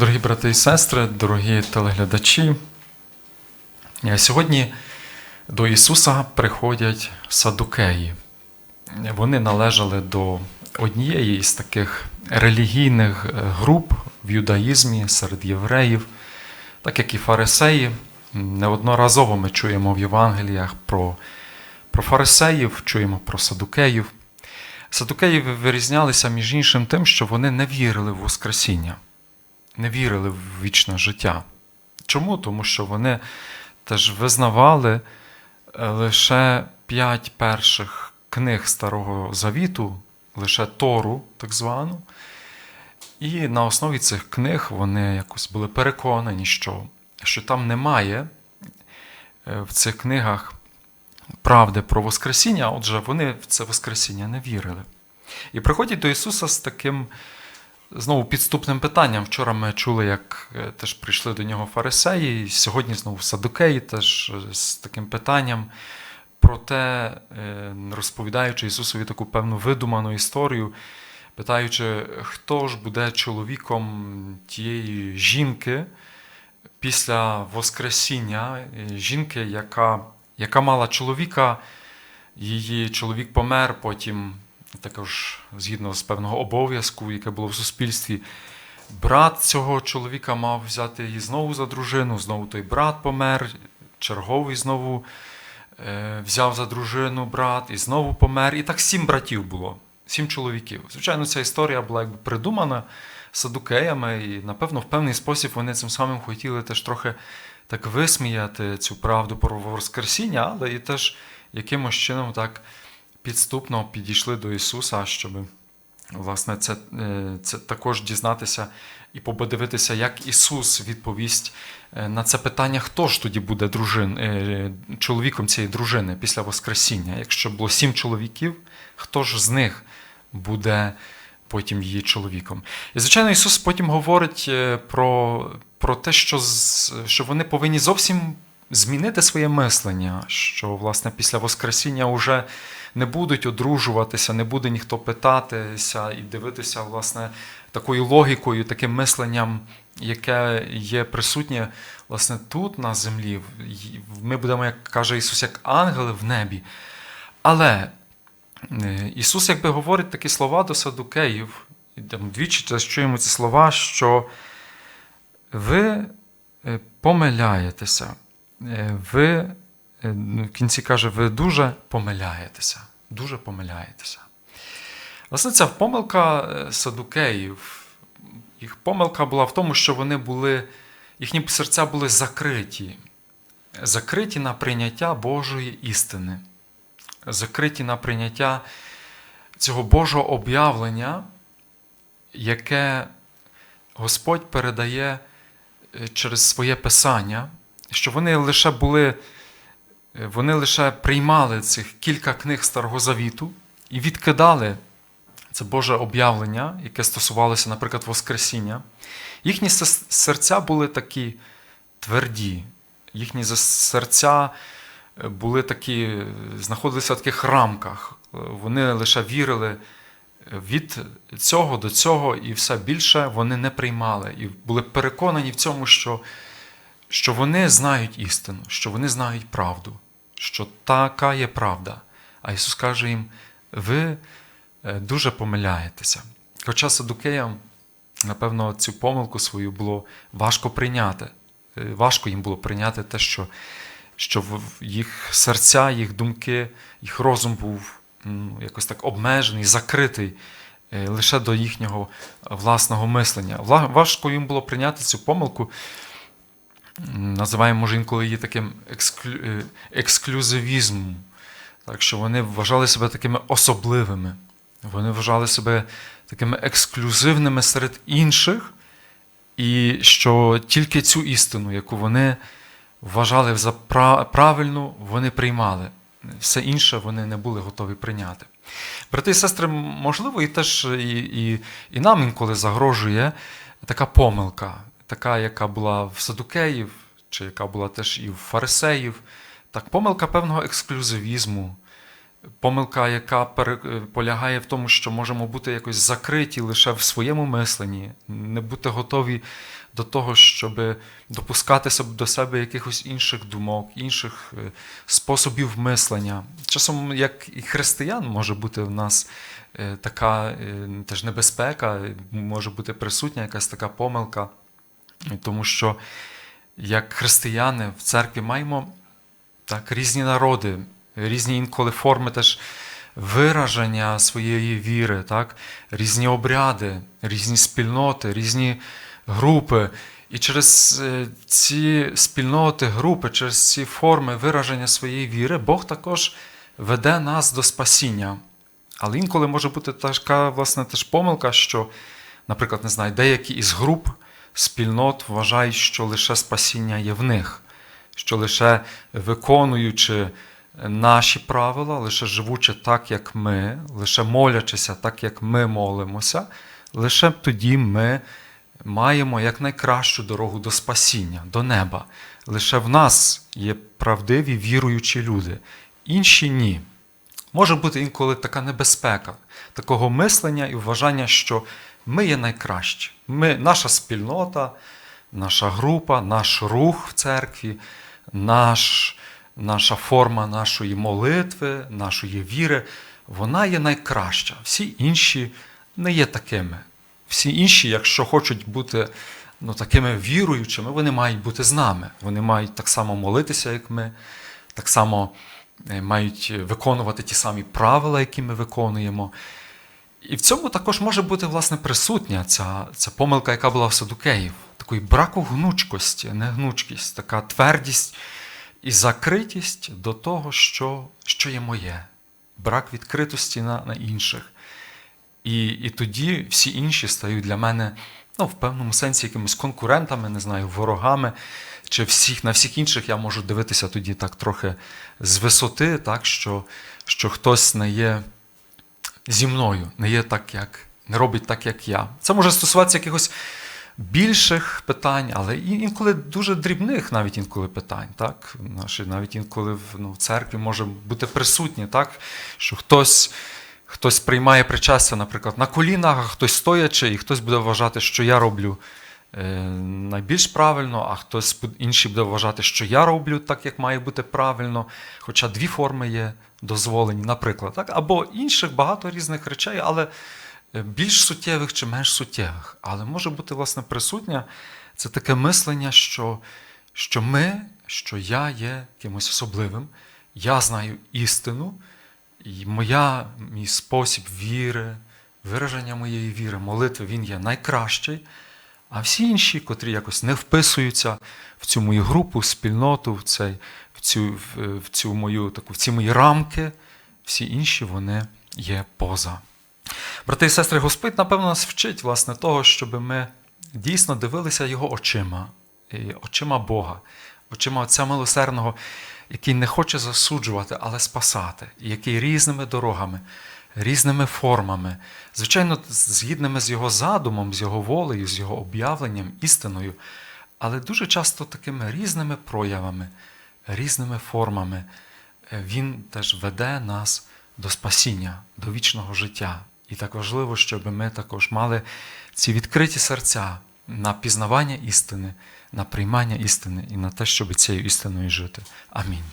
Дорогі брати і сестри, дорогі телеглядачі, е, сьогодні до Ісуса приходять садукеї. Вони належали до однієї із таких релігійних е, груп в юдаїзмі серед євреїв, так як і фарисеї. Неодноразово ми чуємо в Євангеліях про, про фарисеїв, чуємо про садукеїв. Садукеї вирізнялися між іншим тим, що вони не вірили в Воскресіння не вірили в вічне життя. Чому? Тому що вони теж визнавали е, лише п'ять перших книг Старого Завіту, лише Тору, так звану. І на основі цих книг вони якось були переконані, що, що там немає е, в цих книгах правди про Воскресіння, отже, вони в це Воскресіння не вірили. І приходять до Ісуса з таким знову підступним питанням. Вчора ми чули, як е, теж прийшли до нього фарисеї, і сьогодні знову садукеї теж е, з таким питанням. Проте, е, розповідаючи Ісусові таку певну видуману історію, питаючи, хто ж буде чоловіком тієї жінки після Воскресіння, жінки, яка, яка мала чоловіка, її чоловік помер, потім також згідно з певного обов'язку, яке було в суспільстві. Брат цього чоловіка мав взяти її знову за дружину, знову той брат помер, черговий знову е, взяв за дружину брат і знову помер. І так сім братів було, сім чоловіків. Звичайно, ця історія була якби придумана садукеями, і, напевно, в певний спосіб вони цим самим хотіли теж трохи так висміяти цю правду про Воскресіння, але і теж якимось чином так підступно підійшли до Ісуса, щоб власне це, е, це також дізнатися і подивитися, як Ісус відповість е, на це питання, хто ж тоді буде дружин, е, чоловіком цієї дружини після Воскресіння. Якщо було сім чоловіків, хто ж з них буде потім її чоловіком? І, звичайно, Ісус потім говорить про, про те, що, що вони повинні зовсім змінити своє мислення, що власне після Воскресіння вже не будуть одружуватися, не буде ніхто питатися і дивитися, власне, такою логікою, таким мисленням, яке є присутнє власне тут на землі. Ми будемо, як каже Ісус, як ангели в небі. Але е, Ісус, якби говорить такі слова до садукеїв, двічі чуємо ці слова, що ви е, помиляєтеся. Е, ви в кінці каже, ви дуже помиляєтеся. Дуже помиляєтеся. Власне, ця помилка е, садукеїв. Їх помилка була в тому, що вони були, їхні серця були закриті, закриті на прийняття Божої істини, закриті на прийняття цього Божого об'явлення, яке Господь передає через своє Писання що вони лише були, вони лише приймали цих кілька книг Старого Завіту і відкидали це Боже об'явлення, яке стосувалося, наприклад, Воскресіння. Їхні серця були такі тверді, їхні серця були такі, знаходилися в таких рамках. Вони лише вірили від цього до цього, і все більше вони не приймали. І були переконані в цьому, що що вони знають істину, що вони знають правду, що така є правда. А Ісус каже їм: ви е, дуже помиляєтеся. Хоча Садукеям, напевно, цю помилку свою було важко прийняти. Е, важко їм було прийняти те, що що їх серця, їх думки, їх розум був якось так обмежений, закритий е, лише до їхнього власного мислення. Важко їм було прийняти цю помилку називаємо, може, інколи її таким ексклю... Е, ексклюзивізмом. Так що вони вважали себе такими особливими. Вони вважали себе такими ексклюзивними серед інших, і що тільки цю істину, яку вони вважали за правильну, вони приймали. Все інше вони не були готові прийняти. Брати і сестри, можливо, і теж і, і, і нам інколи загрожує така помилка така, яка була в Садукеїв, чи яка була теж і в Фарисеїв, так помилка певного ексклюзивізму, помилка, яка е, полягає в тому, що можемо бути якось закриті лише в своєму мисленні, не бути готові до того, щоб допускати до себе якихось інших думок, інших е, способів мислення. Часом, як і християн, може бути в нас е, така теж небезпека, може бути присутня якась така помилка, тому що як християни в церкві маємо так, різні народи, різні інколи форми теж вираження своєї віри, так, різні обряди, різні спільноти, різні групи. І через е, ці спільноти, групи, через ці форми вираження своєї віри, Бог також веде нас до спасіння. Але інколи може бути така власне теж помилка, що, наприклад, не знаю, деякі із груп спільнот вважають, що лише спасіння є в них, що лише виконуючи наші правила, лише живучи так, як ми, лише молячися так, як ми молимося, лише тоді ми маємо якнайкращу дорогу до спасіння, до неба. Лише в нас є правдиві віруючі люди, інші ні. Може бути інколи така небезпека, такого мислення і вважання, що ми є найкращі. Ми, наша спільнота, наша група, наш рух в церкві, наш, наша форма нашої молитви, нашої віри, вона є найкраща. Всі інші не є такими. Всі інші, якщо хочуть бути ну, такими віруючими, вони мають бути з нами. Вони мають так само молитися, як ми, так само е, мають виконувати ті самі правила, які ми виконуємо. І в цьому також може бути власне присутня ця, ця помилка, яка була в Садукеїв, такої браку гнучкості, не гнучкість, така твердість і закритість до того, що, що є моє, брак відкритості на, на інших. І, і тоді всі інші стають для мене ну, в певному сенсі якимись конкурентами, не знаю, ворогами. Чи всіх, на всіх інших я можу дивитися тоді так трохи з висоти, так, що, що хтось не є зі мною, не є так, як, не робить так, як я. Це може стосуватися якихось більших питань, але інколи дуже дрібних навіть інколи питань. Так? Наші, навіть інколи в, ну, в церкві може бути присутні, так? що хтось. Хтось приймає причастя, наприклад, на колінах, хтось стоячи, і хтось буде вважати, що я роблю найбільш правильно, а хтось інший буде вважати, що я роблю так, як має бути правильно. Хоча дві форми є дозволені, наприклад, так? або інших багато різних речей, але е, більш суттєвих чи менш суттєвих. Але може бути власне присутня це таке мислення, що, що ми, що я є кимось особливим, я знаю істину. І моя, мій спосіб віри, вираження моєї віри, молитви, він є найкращий. А всі інші, котрі якось не вписуються в цю мою групу, спільноту, в, цей, в, цю, в, в цю мою, таку, в ці мої рамки, всі інші вони є поза. Брати і сестри, Господь, напевно, нас вчить власне того, щоб ми дійсно дивилися Його очима, очима Бога, очима Отця Милосердного, який не хоче засуджувати, але спасати, і який різними дорогами, різними формами, звичайно, згідними з його задумом, з його волею, з його об'явленням, істиною, але дуже часто такими різними проявами, різними формами е, він теж веде нас до спасіння, до вічного життя. І так важливо, щоб ми також мали ці відкриті серця на пізнавання істини, на приймання істини і на те, щоб цією істиною жити. Амінь.